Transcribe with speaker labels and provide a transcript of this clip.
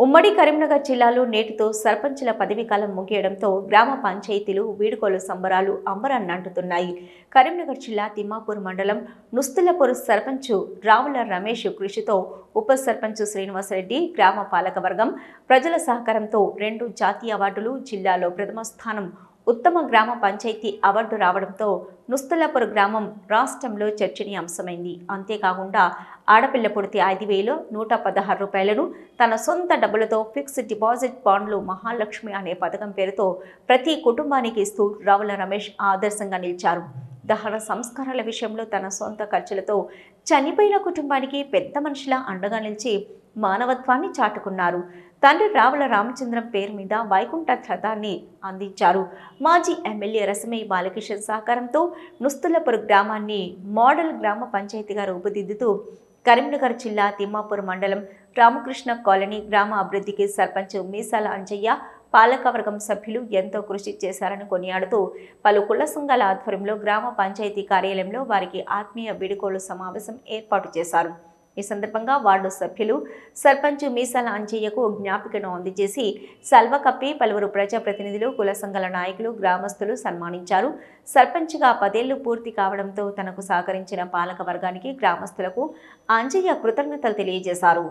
Speaker 1: ఉమ్మడి కరీంనగర్ జిల్లాలో నేటితో సర్పంచుల పదవీకాలం ముగియడంతో గ్రామ పంచాయతీలు వీడుకోలు సంబరాలు అంబరాన్నంటుతున్నాయి కరీంనగర్ జిల్లా తిమ్మాపూర్ మండలం నుస్తులపూర్ సర్పంచు రావుల రమేష్ కృషితో ఉప సర్పంచ్ శ్రీనివాసరెడ్డి గ్రామ పాలకవర్గం ప్రజల సహకారంతో రెండు జాతీయ అవార్డులు జిల్లాలో ప్రథమ స్థానం ఉత్తమ గ్రామ పంచాయతీ అవార్డు రావడంతో నుస్తులపూర్ గ్రామం రాష్ట్రంలో చర్చనీయాంశమైంది. అంతేకాకుండా ఆడపిల్ల పుడితే ఐదు వేలు నూట పదహారు రూపాయలను తన సొంత డబ్బులతో ఫిక్స్డ్ డిపాజిట్ బాండ్లు మహాలక్ష్మి అనే పథకం పేరుతో ప్రతి కుటుంబానికి ఇస్తూ రావుల రమేష్ ఆదర్శంగా నిలిచారు. దహన సంస్కారాల విషయంలో తన సొంత ఖర్చులతో చనిపోయిన కుటుంబానికి పెద్ద మనిషిలా అండగా నిలిచి మానవత్వాన్ని చాటుకున్నారు. తండ్రి రావుల రామచంద్రం పేరు మీద వైకుంఠ రథాన్ని అందించారు. మాజీ ఎమ్మెల్యే రసమయ్య బాలకిషన్ సహకారంతో నుస్తులపూర్ గ్రామాన్ని మోడల్ గ్రామ పంచాయతీగా రూపుదిద్దుతూ కరీంనగర్ జిల్లా తిమ్మాపూర్ మండలం రామకృష్ణ కాలనీ గ్రామ అభివృద్ధికి సర్పంచ్ మీసాల అంజయ్య పాలకవర్గం సభ్యులు ఎంతో కృషి చేశారని కొనియాడుతూ పలు కుల సంఘాల ఆధ్వర్యంలో గ్రామ పంచాయతీ కార్యాలయంలో వారికి ఆత్మీయ వీడుకోలు సమావేశం ఏర్పాటు చేశారు. ఈ సందర్భంగా వార్డు సభ్యులు సర్పంచ్ మీసాల అంజయ్యకు జ్ఞాపికను అందజేసి సల్వ కప్పి పలువురు ప్రజాప్రతినిధులు కుల సంఘాల నాయకులు గ్రామస్తులు సన్మానించారు. సర్పంచ్గా పదేళ్ళు పూర్తి కావడంతో తనకు సహకరించిన పాలక వర్గానికి గ్రామస్తులకు అంజయ్య కృతజ్ఞతలు తెలియజేశారు.